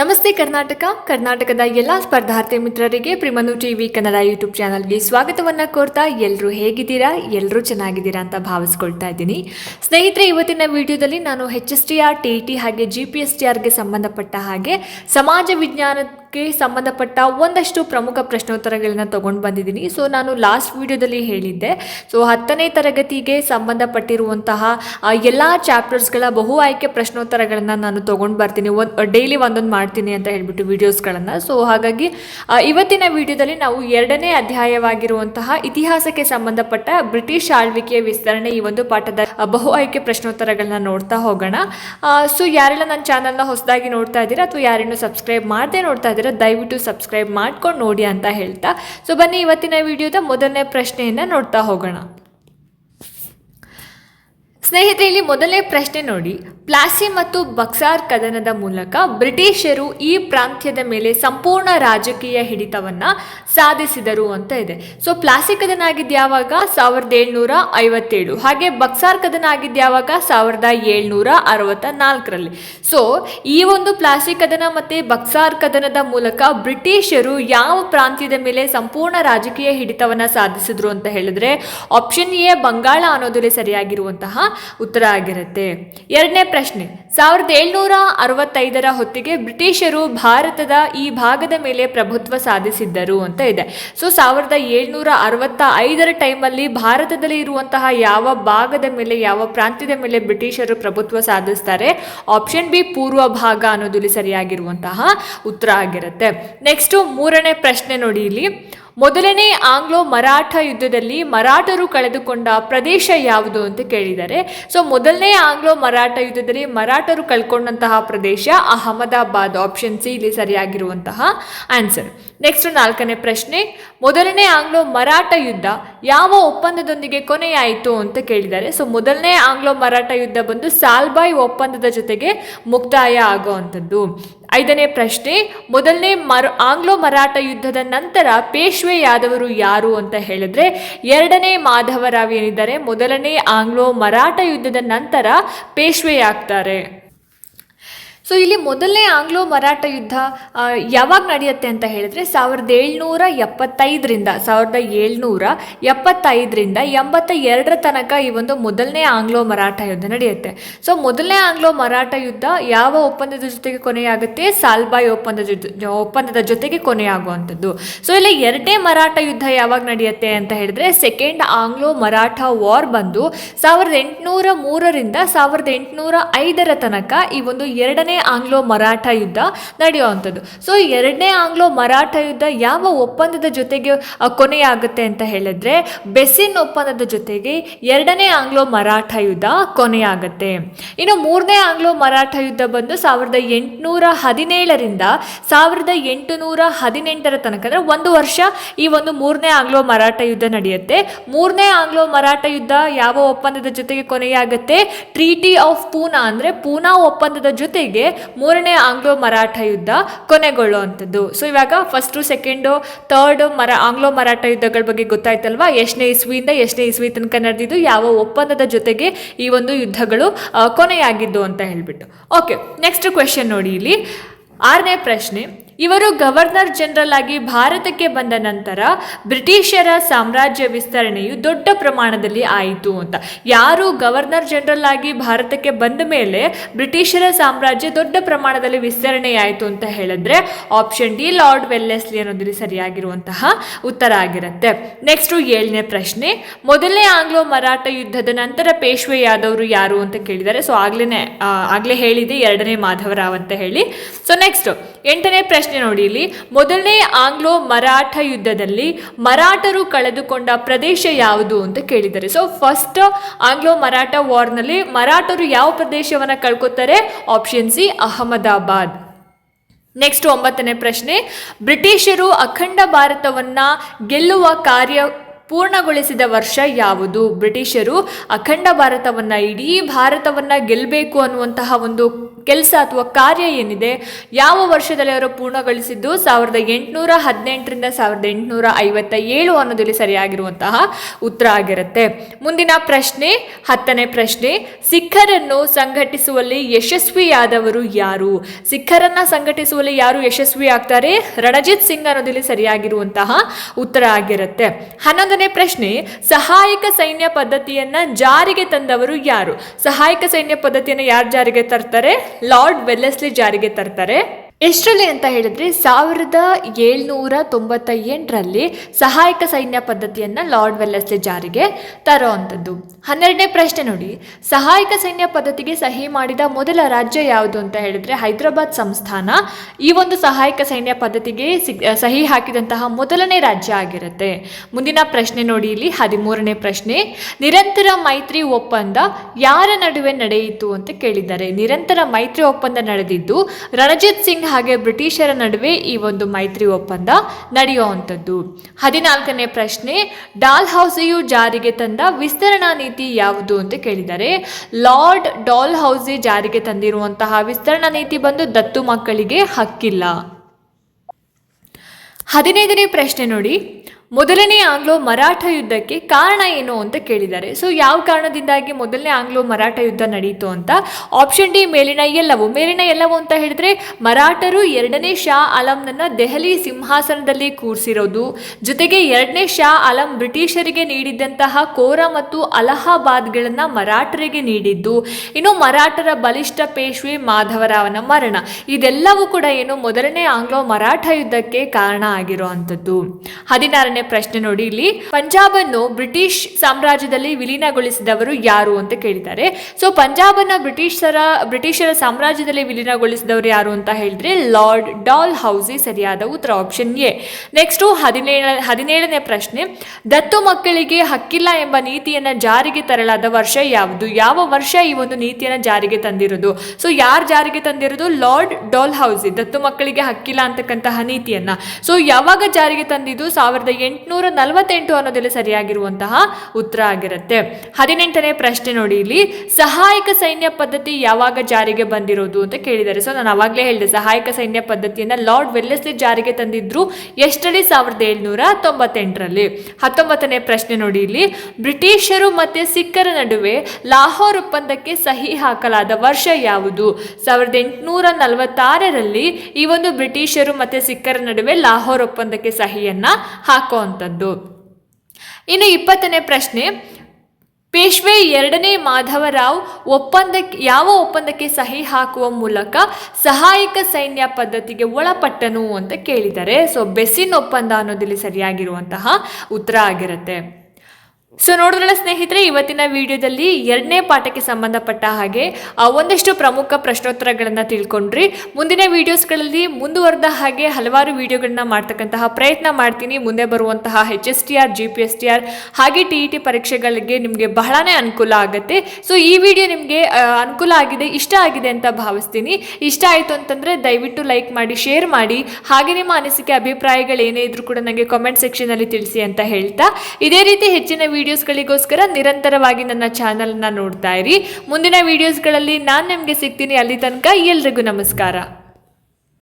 ನಮಸ್ತೆ ಕರ್ನಾಟಕ, ಕರ್ನಾಟಕದ ಎಲ್ಲ ಸ್ಪರ್ಧಾರ್ಥಿ ಮಿತ್ರರಿಗೆ ಪ್ರಿಮನು ಟಿವಿ ಕನ್ನಡ ಯೂಟ್ಯೂಬ್ ಚಾನಲ್ಗೆ ಸ್ವಾಗತವನ್ನು ಕೋರ್ತಾ ಎಲ್ಲರೂ ಹೇಗಿದ್ದೀರಾ ಎಲ್ಲರೂ ಚೆನ್ನಾಗಿದ್ದೀರಾ ಅಂತ ಭಾವಿಸ್ಕೊಳ್ತಾ ಇದ್ದೀನಿ. ಸ್ನೇಹಿತರೆ, ಇವತ್ತಿನ ವಿಡಿಯೋದಲ್ಲಿ ನಾನು H S T R T T ಹಾಗೆ ಜಿ ಪಿ ಎಸ್ ಟಿ ಆರ್ಗೆ ಸಂಬಂಧಪಟ್ಟ ಹಾಗೆ ಸಮಾಜ ವಿಜ್ಞಾನಕ್ಕೆ ಸಂಬಂಧಪಟ್ಟ ಒಂದಷ್ಟು ಪ್ರಮುಖ ಪ್ರಶ್ನೋತ್ತರಗಳನ್ನು ತಗೊಂಡು ಬಂದಿದ್ದೀನಿ. ಸೊ ನಾನು ಲಾಸ್ಟ್ ವಿಡಿಯೋದಲ್ಲಿ ಹೇಳಿದ್ದೆ. ಸೊ ಹತ್ತನೇ ತರಗತಿಗೆ ಸಂಬಂಧಪಟ್ಟಿರುವಂತಹ ಎಲ್ಲ ಚಾಪ್ಟರ್ಸ್ಗಳ ಬಹು ಆಯ್ಕೆ ಪ್ರಶ್ನೋತ್ತರಗಳನ್ನು ನಾನು ತೊಗೊಂಡು ಬರ್ತೀನಿ. ಒಂದು ಡೈಲಿ ಒಂದೊಂದು ಮಾಡ್ತೀನಿ ಅಂತ ಹೇಳಿಬಿಟ್ಟು ವಿಡಿಯೋಸ್ಗಳನ್ನು ಸೊ ಹಾಗಾಗಿ ಇವತ್ತಿನ ವಿಡಿಯೋದಲ್ಲಿ ನಾವು ಎರಡನೇ ಅಧ್ಯಾಯವಾಗಿರುವಂತಹ ಇತಿಹಾಸಕ್ಕೆ ಸಂಬಂಧಪಟ್ಟ ಬ್ರಿಟಿಷ್ ಆಳ್ವಿಕೆಯ ವಿಸ್ತರಣೆ ಈ ಒಂದು ಪಾಠದ ಬಹು ಆಯ್ಕೆ ಪ್ರಶ್ನೋತ್ತರಗಳನ್ನ ನೋಡ್ತಾ ಹೋಗೋಣ. ಸೊ ಯಾರೆಲ್ಲ ನನ್ನ ಚಾನಲ್ನ ಹೊಸದಾಗಿ ನೋಡ್ತಾ ಇದ್ದೀರಾ ಅಥವಾ ಯಾರೇನು ಸಬ್ಸ್ಕ್ರೈಬ್ ಮಾಡದೆ ನೋಡ್ತಾ ದಯವಿಟ್ಟು ಸಬ್ಸ್ಕ್ರೈಬ್ ಮಾಡ್ಕೊಂಡು ನೋಡಿ ಅಂತ ಹೇಳ್ತಾ. ಸೊ ಬನ್ನಿ ಇವತ್ತಿನ ವಿಡಿಯೋದ ಮೊದಲನೇ ಪ್ರಶ್ನೆಯನ್ನು ನೋಡ್ತಾ ಹೋಗೋಣ. ಸ್ನೇಹಿತರೆ ಇಲ್ಲಿ ಮೊದಲನೇ ಪ್ರಶ್ನೆ ನೋಡಿ. ಪ್ಲಾಸಿ ಮತ್ತು ಬಕ್ಸಾರ್ ಕದನದ ಮೂಲಕ ಬ್ರಿಟಿಷರು ಈ ಪ್ರಾಂತ್ಯದ ಮೇಲೆ ಸಂಪೂರ್ಣ ರಾಜಕೀಯ ಹಿಡಿತವನ್ನ ಸಾಧಿಸಿದರು ಅಂತ ಇದೆ. ಸೊ ಪ್ಲಾಸಿ ಕದನ ಆಗಿದ್ದು ಯಾವಾಗ ಸಾವಿರದ ಏಳ್ನೂರ ಐವತ್ತೇಳು. ಹಾಗೆ ಬಕ್ಸಾರ್ ಕದನ ಆಗಿದ್ದು ಯಾವಾಗ ಸಾವಿರದ ಏಳ್ನೂರ ಅರವತ್ತ ನಾಲ್ಕರಲ್ಲಿ ಸೊ ಈ ಒಂದು ಪ್ಲಾಸಿ ಕದನ ಮತ್ತೆ ಬಕ್ಸಾರ್ ಕದನದ ಮೂಲಕ ಬ್ರಿಟಿಷರು ಯಾವ ಪ್ರಾಂತ್ಯದ ಮೇಲೆ ಸಂಪೂರ್ಣ ರಾಜಕೀಯ ಹಿಡಿತವನ್ನ ಸಾಧಿಸಿದ್ರು ಅಂತ ಹೇಳಿದ್ರೆ ಆಪ್ಷನ್ ಎ ಬಂಗಾಳ ಅನ್ನೋದರಲ್ಲಿ ಸರಿಯಾಗಿರುವಂತಹ ಉತ್ತರ ಆಗಿರುತ್ತೆ. ಎರಡನೇ ಪ್ರಶ್ನೆ, ಸಾವಿರದ ಏಳ್ನೂರ ಅರವತ್ತೈದರ ಹೊತ್ತಿಗೆ ಬ್ರಿಟಿಷರು ಭಾರತದ ಈ ಭಾಗದ ಮೇಲೆ ಪ್ರಭುತ್ವ ಸಾಧಿಸಿದ್ದರು ಅಂತ ಇದೆ. ಸೊ ಸಾವಿರದ ಏಳ್ನೂರ ಅರವತ್ತ ಐದರ ಟೈಮಲ್ಲಿ ಭಾರತದಲ್ಲಿ ಇರುವಂತಹ ಯಾವ ಭಾಗದ ಮೇಲೆ, ಯಾವ ಪ್ರಾಂತ್ಯದ ಮೇಲೆ ಬ್ರಿಟಿಷರು ಪ್ರಭುತ್ವ ಸಾಧಿಸ್ತಾರೆ? ಆಪ್ಷನ್ ಬಿ ಪೂರ್ವ ಭಾಗ ಅನ್ನೋದು ಇಲ್ಲಿ ಸರಿಯಾಗಿರುವಂತಹ ಉತ್ತರ ಆಗಿರುತ್ತೆ. ನೆಕ್ಸ್ಟ್ ಮೂರನೇ ಪ್ರಶ್ನೆ ನೋಡಿ ಇಲ್ಲಿ. ಮೊದಲನೇ ಆಂಗ್ಲೋ ಮರಾಠ ಯುದ್ಧದಲ್ಲಿ ಮರಾಠರು ಕಳೆದುಕೊಂಡ ಪ್ರದೇಶ ಯಾವುದು ಅಂತ ಕೇಳಿದ್ದಾರೆ ಸೊ ಮೊದಲನೇ ಆಂಗ್ಲೋ ಮರಾಠ ಯುದ್ಧದಲ್ಲಿ ಮರಾಠರು ಕಳ್ಕೊಂಡಂತಹ ಪ್ರದೇಶ ಅಹಮದಾಬಾದ್ ಆಪ್ಷನ್ ಸಿ ಇಲ್ಲಿ ಸರಿಯಾಗಿರುವಂತಹ ಆನ್ಸರ್ ನೆಕ್ಸ್ಟ್ ನಾಲ್ಕನೇ ಪ್ರಶ್ನೆ, ಮೊದಲನೇ ಆಂಗ್ಲೋ ಮರಾಠ ಯುದ್ಧ ಯಾವ ಒಪ್ಪಂದದೊಂದಿಗೆ ಕೊನೆಯಾಯಿತು ಅಂತ ಕೇಳಿದ್ದಾರೆ ಸೊ ಮೊದಲನೇ ಆಂಗ್ಲೋ ಮರಾಠ ಯುದ್ಧ ಬಂದು ಸಾಲ್ಬಾಯ್ ಒಪ್ಪಂದದ ಜೊತೆಗೆ ಮುಕ್ತಾಯ ಆಗುವಂಥದ್ದು ಐದನೇ ಪ್ರಶ್ನೆ, ಮೊದಲನೇ ಮರ, ಆಂಗ್ಲೋ ಮರಾಠ ಯುದ್ಧದ ನಂತರ ಪೇಶ್ವೆ ಯಾದವರು ಯಾರು ಅಂತ ಹೇಳಿದ್ರೆ, ಎರಡನೇ ಮಾಧವರಾವ್ ಏನಿದ್ದಾರೆ, ಮೊದಲನೇ ಆಂಗ್ಲೋ ಮರಾಠ ಯುದ್ಧದ ನಂತರ ಪೇಶ್ವೆಯಾಗ್ತಾರೆ. ಸೊ ಇಲ್ಲಿ ಮೊದಲನೇ ಆಂಗ್ಲೋ ಮರಾಠ ಯುದ್ಧ ಯಾವಾಗ ನಡೆಯುತ್ತೆ ಅಂತ ಹೇಳಿದ್ರೆ ಸಾವಿರದ ಏಳ್ನೂರ ಎಪ್ಪತ್ತೈದರಿಂದ, ಸಾವಿರದ ಏಳ್ನೂರ ಎಪ್ಪತ್ತೈದರಿಂದ ಎಂಬತ್ತ ಎರಡರ ತನಕ ಈ ಒಂದು ಮೊದಲನೇ ಆಂಗ್ಲೋ ಮರಾಠ ಯುದ್ಧ ನಡೆಯುತ್ತೆ. ಸೊ ಮೊದಲನೇ ಆಂಗ್ಲೋ ಮರಾಠ ಯುದ್ಧ ಯಾವ ಒಪ್ಪಂದದ ಜೊತೆಗೆ ಕೊನೆಯಾಗುತ್ತೆ? ಸಾಲ್ಬಾಯ್ ಒಪ್ಪಂದದ ಒಪ್ಪಂದದ ಜೊತೆಗೆ ಕೊನೆಯಾಗುವಂಥದ್ದು. ಸೊ ಇಲ್ಲಿ ಎರಡನೇ ಮರಾಠ ಯುದ್ಧ ಯಾವಾಗ ನಡೆಯುತ್ತೆ ಅಂತ ಹೇಳಿದ್ರೆ ಸೆಕೆಂಡ್ ಆಂಗ್ಲೋ ಮರಾಠ ವಾರ್ ಬಂದು ಸಾವಿರದ ಎಂಟುನೂರ ಮೂರರಿಂದ ಸಾವಿರದ ಎಂಟುನೂರ ಐದರ ತನಕ ಈ ಒಂದು ಎರಡನೇ ಆಂಗ್ಲೋ ಮರಾಠ ಯುದ್ಧ ನಡೆಯುವಂಥದ್ದು ಸೊ ಎರಡನೇ ಆಂಗ್ಲೋ ಮರಾಠ ಯುದ್ಧ ಯಾವ ಒಪ್ಪಂದದ ಜೊತೆಗೆ ಕೊನೆಯಾಗುತ್ತೆ ಅಂತ ಹೇಳಿದ್ರೆ ಬೆಸಿನ್ ಒಪ್ಪಂದದ ಜೊತೆಗೆ ಎರಡನೇ ಆಂಗ್ಲೋ ಮರಾಠ ಯುದ್ಧ ಕೊನೆಯಾಗುತ್ತೆ. ಇನ್ನು ಮೂರನೇ ಆಂಗ್ಲೋ ಮರಾಠ ಯುದ್ಧ ಬಂದು ಸಾವಿರದ ಎಂಟುನೂರ ಹದಿನೇಳರಿಂದ ಸಾವಿರದ ಎಂಟುನೂರ ಹದಿನೆಂಟರ ತನಕ, ಅಂದರೆ ಒಂದು ವರ್ಷ ಈ ಒಂದು ಮೂರನೇ ಆಂಗ್ಲೋ ಮರಾಠ ಯುದ್ಧ ನಡೆಯುತ್ತೆ. ಮೂರನೇ ಆಂಗ್ಲೋ ಮರಾಠ ಯುದ್ಧ ಯಾವ ಒಪ್ಪಂದದ ಜೊತೆಗೆ ಕೊನೆಯಾಗುತ್ತೆ? ಟ್ರೀಟಿ ಆಫ್ ಪೂನಾ, ಅಂದರೆ ಪೂನಾ ಒಪ್ಪಂದದ ಜೊತೆಗೆ ಮೂರನೇ ಆಂಗ್ಲೋ ಮರಾಠ ಯುದ್ಧ ಕೊನೆಗೊಳ್ಳುವಂಥದ್ದು. ಸೊ ಇವಾಗ ಫಸ್ಟು ಸೆಕೆಂಡು ಥರ್ಡ್ ಮರ, ಆಂಗ್ಲೋ ಮರಾಠ ಯುದ್ಧಗಳ ಬಗ್ಗೆ ಗೊತ್ತಾಯ್ತಲ್ವಾ? ಎಷ್ಟನೇ ಇಸ್ವಿಯಿಂದ ಎಷ್ಟನೇ ಇಸ್ವಿ ತನಕ ನಡೆದಿದ್ದು, ಯಾವ ಒಪ್ಪಂದದ ಜೊತೆಗೆ ಈ ಒಂದು ಯುದ್ಧಗಳು ಕೊನೆಯಾಗಿದ್ದು ಅಂತ ಹೇಳ್ಬಿಟ್ಟು. ಓಕೆ ನೆಕ್ಸ್ಟ್ ಕ್ವೆಶನ್ ನೋಡಿ ಇಲ್ಲಿ. ಆರನೇ ಪ್ರಶ್ನೆ ಇವರು ಗವರ್ನರ್ ಜನರಲ್ ಆಗಿ ಭಾರತಕ್ಕೆ ಬಂದ ನಂತರ ಬ್ರಿಟಿಷರ ಸಾಮ್ರಾಜ್ಯ ವಿಸ್ತರಣೆಯು ದೊಡ್ಡ ಪ್ರಮಾಣದಲ್ಲಿ ಆಯಿತು ಅಂತ. ಯಾರು ಗವರ್ನರ್ ಜನರಲ್ ಆಗಿ ಭಾರತಕ್ಕೆ ಬಂದ ಮೇಲೆ ಬ್ರಿಟಿಷರ ಸಾಮ್ರಾಜ್ಯ ದೊಡ್ಡ ಪ್ರಮಾಣದಲ್ಲಿ ವಿಸ್ತರಣೆಯಾಯಿತು ಅಂತ ಹೇಳಿದ್ರೆ ಆಪ್ಷನ್ ಡಿ ಲಾರ್ಡ್ ವೆಲ್ಲೆಸ್ಲಿ ಅನ್ನೋದ್ರಲ್ಲಿ ಸರಿಯಾಗಿರುವಂತಹ ಉತ್ತರ ಆಗಿರುತ್ತೆ. ನೆಕ್ಸ್ಟ್ ಏಳನೇ ಪ್ರಶ್ನೆ, ಮೊದಲನೇ ಆಂಗ್ಲೋ ಮರಾಠ ಯುದ್ಧದ ನಂತರ ಪೇಶ್ವೆಯಾದವರು ಯಾರು ಅಂತ ಕೇಳಿದ್ದಾರೆ ಸೊ ಆಗ್ಲೇ ಆಗ್ಲೇ ಹೇಳಿದೆ, ಎರಡನೇ ಮಾಧವರಾವ್ ಅಂತ ಹೇಳಿ. ಸೊ ನೆಕ್ಸ್ಟ್, ಎಂಟನೇ ಪ್ರಶ್ನೆ ನೋಡಿ ಇಲ್ಲಿ. ಮೊದಲನೇ ಆಂಗ್ಲೋ ಮರಾಠ ಯುದ್ಧದಲ್ಲಿ ಮರಾಠರು ಕಳೆದುಕೊಂಡ ಪ್ರದೇಶ ಯಾವುದು ಅಂತ ಕೇಳಿದ್ದಾರೆ ಸೊ ಫಸ್ಟ್ ಆಂಗ್ಲೋ ಮರಾಠ ವಾರ್ನಲ್ಲಿ ಮರಾಠರು ಯಾವ ಪ್ರದೇಶವನ್ನ ಕಳ್ಕೊತಾರೆ? Option C Ahmedabad. ನೆಕ್ಸ್ಟ್ ಒಂಬತ್ತನೇ ಪ್ರಶ್ನೆ. ಬ್ರಿಟಿಷರು ಅಖಂಡ ಭಾರತವನ್ನ ಗೆಲ್ಲುವ ಕಾರ್ಯ ಪೂರ್ಣಗೊಳಿಸಿದ ವರ್ಷ ಯಾವುದು? ಬ್ರಿಟಿಷರು ಅಖಂಡ ಭಾರತವನ್ನ ಇಡೀ ಭಾರತವನ್ನ ಗೆಲ್ಲಬೇಕು ಅನ್ನುವಂತಹ ಒಂದು ಕೆಲಸ ಅಥವಾ ಕಾರ್ಯ ಏನಿದೆ? ಯಾವ ವರ್ಷದಲ್ಲಿ ಅವರು ಪೂರ್ಣಗೊಳಿಸಿದ್ದು? ಸಾವಿರದ ಎಂಟುನೂರ ಹದಿನೆಂಟರಿಂದ ಸಾವಿರದ ಎಂಟುನೂರ ಐವತ್ತ ಏಳು ಅನ್ನೋದಲ್ಲಿ ಸರಿಯಾಗಿರುವಂತಹ ಉತ್ತರ ಆಗಿರುತ್ತೆ. ಮುಂದಿನ ಪ್ರಶ್ನೆ, ಹತ್ತನೇ ಪ್ರಶ್ನೆ. ಸಿಖ್ಖರನ್ನು ಸಂಘಟಿಸುವಲ್ಲಿ ಯಶಸ್ವಿಯಾದವರು ಯಾರು? ಸಿಖ್ಖರನ್ನ ಸಂಘಟಿಸುವಲ್ಲಿ ಯಾರು ಯಶಸ್ವಿ ಆಗ್ತಾರೆ ರಣಜಿತ್ ಸಿಂಗ್ ಅನ್ನೋದಲ್ಲಿ ಸರಿಯಾಗಿರುವಂತಹ ಉತ್ತರ ಆಗಿರುತ್ತೆ. ಹನ್ನೊಂದನೇ ಪ್ರಶ್ನೆ, ಸಹಾಯಕ ಸೈನ್ಯ ಪದ್ಧತಿಯನ್ನ ಜಾರಿಗೆ ತಂದವರು ಯಾರು? ಸಹಾಯಕ ಸೈನ್ಯ ಪದ್ಧತಿಯನ್ನು ಯಾರು ಜಾರಿಗೆ ತರ್ತಾರೆ? ಲಾರ್ಡ್ ವೆಲ್ಲೆಸ್ಲಿ ಜಾರಿಗೆ ತರ್ತಾರೆ. ಎಷ್ಟರಲ್ಲಿ ಅಂತ ಹೇಳಿದ್ರೆ ಸಾವಿರದ ಏಳ್ನೂರ ತೊಂಬತ್ತ ಎಂಟರಲ್ಲಿ ಸಹಾಯಕ ಸೈನ್ಯ ಪದ್ಧತಿಯನ್ನು ಲಾರ್ಡ್ ವೆಲ್ಲೆಸ್ಲಿ ಜಾರಿಗೆ ತರೋವಂಥದ್ದು ಹನ್ನೆರಡನೇ ಪ್ರಶ್ನೆ ನೋಡಿ. ಸಹಾಯಕ ಸೈನ್ಯ ಪದ್ಧತಿಗೆ ಸಹಿ ಮಾಡಿದ ಮೊದಲ ರಾಜ್ಯ ಯಾವುದು ಅಂತ ಹೇಳಿದ್ರೆ ಹೈದರಾಬಾದ್ ಸಂಸ್ಥಾನ ಈ ಒಂದು ಸಹಾಯಕ ಸೈನ್ಯ ಪದ್ಧತಿಗೆ ಸಹಿ ಹಾಕಿದಂತಹ ಮೊದಲನೇ ರಾಜ್ಯ ಆಗಿರುತ್ತೆ. ಮುಂದಿನ ಪ್ರಶ್ನೆ ನೋಡಿ ಇಲ್ಲಿ, ಹದಿಮೂರನೇ ಪ್ರಶ್ನೆ. ನಿರಂತರ ಮೈತ್ರಿ ಒಪ್ಪಂದ ಯಾರ ನಡುವೆ ನಡೆಯಿತು ಅಂತ ಕೇಳಿದ್ದಾರೆ. ನಿರಂತರ ಮೈತ್ರಿ ಒಪ್ಪಂದ ನಡೆದಿದ್ದು ರಣಜಿತ್ ಸಿಂಗ್ ಹಾಗೆ ಬ್ರಿಟಿಷರ ನಡುವೆ ಈ ಒಂದು ಮೈತ್ರಿ ಒಪ್ಪಂದ ನಡೆಯುವಂಥದ್ದು ಹದಿನಾಲ್ಕನೇ ಪ್ರಶ್ನೆ, ಡಾಲ್ ಹೌಸಿಯು ಜಾರಿಗೆ ತಂದ ವಿಸ್ತರಣಾ ನೀತಿ ಯಾವುದು ಅಂತ ಕೇಳಿದ್ದಾರೆ ಲಾರ್ಡ್ ಡಾಲ್ ಹೌಸಿ ಜಾರಿಗೆ ತಂದಿರುವಂತಹ ವಿಸ್ತರಣಾ ನೀತಿ ಬಂದು ದತ್ತು ಮಕ್ಕಳಿಗೆ ಹಕ್ಕಿಲ್ಲ. ಹದಿನೈದನೇ ಪ್ರಶ್ನೆ ನೋಡಿ. ಮೊದಲನೇ ಆಂಗ್ಲೋ ಮರಾಠ ಯುದ್ಧಕ್ಕೆ ಕಾರಣ ಏನು ಅಂತ ಕೇಳಿದ್ದಾರೆ. ಸೊ ಯಾವ ಕಾರಣದಿಂದಾಗಿ ಮೊದಲನೇ ಆಂಗ್ಲೋ ಮರಾಠ ಯುದ್ಧ ನಡೆಯಿತು ಅಂತ ಆಪ್ಷನ್ ಡಿ ಮೇಲಿನ ಎಲ್ಲವು. ಮೇಲಿನ ಎಲ್ಲವು ಅಂತ ಹೇಳಿದ್ರೆ, ಮರಾಠರು ಎರಡನೇ ಶಾ ಆಲಂನನ್ನ ದೆಹಲಿ ಸಿಂಹಾಸನದಲ್ಲಿ ಕೂರಿಸಿರೋದು. ಜೊತೆಗೆ ಎರಡನೇ ಶಾ ಆಲಂ ಬ್ರಿಟಿಷರಿಗೆ ನೀಡಿದ್ದಂತಹ ಕೋರಾ ಮತ್ತು ಅಲಹಾಬಾದ್ಗಳನ್ನು ಮರಾಠರಿಗೆ ನೀಡಿದ್ದು. ಇನ್ನು ಮರಾಠರ ಬಲಿಷ್ಠ ಪೇಶ್ವೆ ಮಾಧವರಾವನ ಮರಣ. ಇದೆಲ್ಲವೂ ಕೂಡ ಏನು ಮೊದಲನೇ ಆಂಗ್ಲೋ ಮರಾಠ ಯುದ್ಧಕ್ಕೆ ಕಾರಣ ಆಗಿರುವಂಥದ್ದು. ಹದಿನಾರನೇ ಪ್ರಶ್ನೆ ನೋಡಿ. ಇಲ್ಲಿ ಪಂಜಾಬ್ ಅನ್ನು ಬ್ರಿಟಿಷ್ ಸಾಮ್ರಾಜ್ಯದಲ್ಲಿ ವಿಲೀನಗೊಳಿಸಿದವರು ಯಾರು ಅಂತ ಕೇಳಿದ್ದಾರೆ. ಸೊ ಪಂಜಾಬ್ ಅನ್ನ ಬ್ರಿಟಿಷರ ಬ್ರಿಟಿಷರ ಸಾಮ್ರಾಜ್ಯದಲ್ಲಿ ವಿಲೀನಗೊಳಿಸಿದವರು ಯಾರು ಅಂತ ಹೇಳಿದ್ರೆ ಲಾರ್ಡ್ ಡಾಲ್ ಹೌಸಿ ಸರಿಯಾದ ಉತ್ತರ ಆಪ್ಷನ್ ಎ. ನೆಕ್ಸ್ಟು ಹದಿನೇಳ, ಹದಿನೇಳನೇ ಪ್ರಶ್ನೆ. ದತ್ತು ಮಕ್ಕಳಿಗೆ ಹಕ್ಕಿಲ್ಲ ಎಂಬ ನೀತಿಯನ್ನ ಜಾರಿಗೆ ತರಲಾದ ವರ್ಷ ಯಾವುದು? ಯಾವ ವರ್ಷ ಈ ಒಂದು ನೀತಿಯನ್ನ ಜಾರಿಗೆ ತಂದಿರೋದು? ಸೊ ಯಾರು ಜಾರಿಗೆ ತಂದಿರೋದು? ಲಾರ್ಡ್ ಡಾಲ್ ಹೌಸಿ ದತ್ತು ಮಕ್ಕಳಿಗೆ ಹಕ್ಕಿಲ್ಲ ಅಂತಕ್ಕಂತಹ ನೀತಿಯನ್ನ. ಸೊ ಯಾವಾಗ ಜಾರಿಗೆ ತಂದಿದ್ದು? ಸಾವಿರದ ಎಂಟುನೂರ ನಲವತ್ತೆಂಟು ಅನ್ನೋದೆಲ್ಲ ಸರಿಯಾಗಿರುವಂತಹ ಉತ್ತರ ಆಗಿರುತ್ತೆ. ಹದಿನೆಂಟನೇ ಪ್ರಶ್ನೆ ನೋಡಿ ಇಲ್ಲಿ, ಸಹಾಯಕ ಸೈನ್ಯ ಪದ್ಧತಿ ಯಾವಾಗ ಜಾರಿಗೆ ಬಂದಿರೋದು ಅಂತ ಕೇಳಿದ್ದಾರೆ. ಸೊ ನಾನು ಅವಾಗಲೇ ಹೇಳಿದೆ, ಸಹಾಯಕ ಸೈನ್ಯ ಪದ್ಧತಿಯನ್ನ ಲಾರ್ಡ್ ವೆಲ್ಲೆಸ್ಲಿ ಜಾರಿಗೆ ತಂದಿದ್ರು ಎಷ್ಟರಲ್ಲಿ? ಸಾವಿರದ ಏಳ್ನೂರ ತೊಂಬತ್ತೆಂಟರಲ್ಲಿ. ಹತ್ತೊಂಬತ್ತನೇ ಪ್ರಶ್ನೆ ನೋಡಿ ಇಲ್ಲಿ, ಬ್ರಿಟಿಷರು ಮತ್ತೆ ಸಿಖ್ಖರ ನಡುವೆ ಲಾಹೋರ್ ಒಪ್ಪಂದಕ್ಕೆ ಸಹಿ ಹಾಕಲಾದ ವರ್ಷ ಯಾವುದು? ಸಾವಿರದ ಎಂಟುನೂರ ನಲವತ್ತಾರರಲ್ಲಿ ಈ ಒಂದು ಬ್ರಿಟಿಷರು ಮತ್ತೆ ಸಿಖ್ಖರ ನಡುವೆ ಲಾಹೋರ್ ಒಪ್ಪಂದಕ್ಕೆ ಸಹಿಯನ್ನ ಹಾಕುವಂಥದ್ದು ಇನ್ನು ಇಪ್ಪತ್ತನೇ ಪ್ರಶ್ನೆ, ಪೇಶ್ವೆ ಎರಡನೇ ಮಾಧವರಾವ್ ಒಪ್ಪಂದಕ್ಕೆ ಯಾವ ಒಪ್ಪಂದಕ್ಕೆ ಸಹಿ ಹಾಕುವ ಮೂಲಕ ಸಹಾಯಕ ಸೈನ್ಯ ಪದ್ಧತಿಗೆ ಒಳಪಟ್ಟನು ಅಂತ ಕೇಳಿದ್ದಾರೆ ಸೊ ಬೆಸಿನ್ ಒಪ್ಪಂದ ಅನ್ನೋದಿಲ್ಲಿ ಸರಿಯಾಗಿರುವಂತಹ ಉತ್ತರ ಆಗಿರುತ್ತೆ. ಸೊ ನೋಡಿದ್ರಲ್ಲ ಸ್ನೇಹಿತರೆ, ಇವತ್ತಿನ ವಿಡಿಯೋದಲ್ಲಿ ಎರಡನೇ ಪಾಠಕ್ಕೆ ಸಂಬಂಧಪಟ್ಟ ಹಾಗೆ ಒಂದಷ್ಟು ಪ್ರಮುಖ ಪ್ರಶ್ನೋತ್ತರಗಳನ್ನು ತಿಳ್ಕೊಂಡ್ರಿ. ಮುಂದಿನ ವಿಡಿಯೋಸ್ಗಳಲ್ಲಿ ಮುಂದುವರೆದ ಹಾಗೆ ಹಲವಾರು ವಿಡಿಯೋಗಳನ್ನ ಮಾಡ್ತಕ್ಕಂತಹ ಪ್ರಯತ್ನ ಮಾಡ್ತೀನಿ. ಮುಂದೆ ಬರುವಂತಹ H S T R G P S T R ಹಾಗೆ ಟಿ ಇ ಟಿ ಪರೀಕ್ಷೆಗಳಿಗೆ ನಿಮಗೆ ಬಹಳನೇ ಅನುಕೂಲ ಆಗುತ್ತೆ. ಸೊ ಈ ವಿಡಿಯೋ ನಿಮಗೆ ಅನುಕೂಲ ಆಗಿದೆ, ಇಷ್ಟ ಆಗಿದೆ ಅಂತ ಭಾವಿಸ್ತೀನಿ. ಇಷ್ಟ ಆಯಿತು ಅಂತಂದರೆ ದಯವಿಟ್ಟು ಲೈಕ್ ಮಾಡಿ, ಶೇರ್ ಮಾಡಿ. ಹಾಗೆ ನಿಮ್ಮ ಅನಿಸಿಕೆ ಅಭಿಪ್ರಾಯಗಳು ಏನೇ ಇದ್ರೂ ಕೂಡ ನನಗೆ ಕಾಮೆಂಟ್ ಸೆಕ್ಷನಲ್ಲಿ ತಿಳಿಸಿ ಅಂತ ಹೇಳ್ತಾ. ಇದೇ ರೀತಿ ಹೆಚ್ಚಿನ ವಿಡಿಯೋಸ್ಗಳಿಗೋಸ್ಕರ ನಿರಂತರವಾಗಿ ನನ್ನ ಚಾನಲ್ನ ನೋಡ್ತಾ ಇರಿ. ಮುಂದಿನ ವಿಡಿಯೋಸ್ಗಳಲ್ಲಿ ನಾನು ನಿಮಗೆ ಸಿಗ್ತೀನಿ. ಅಲ್ಲಿ ತನಕ ಎಲ್ರಿಗೂ ನಮಸ್ಕಾರ.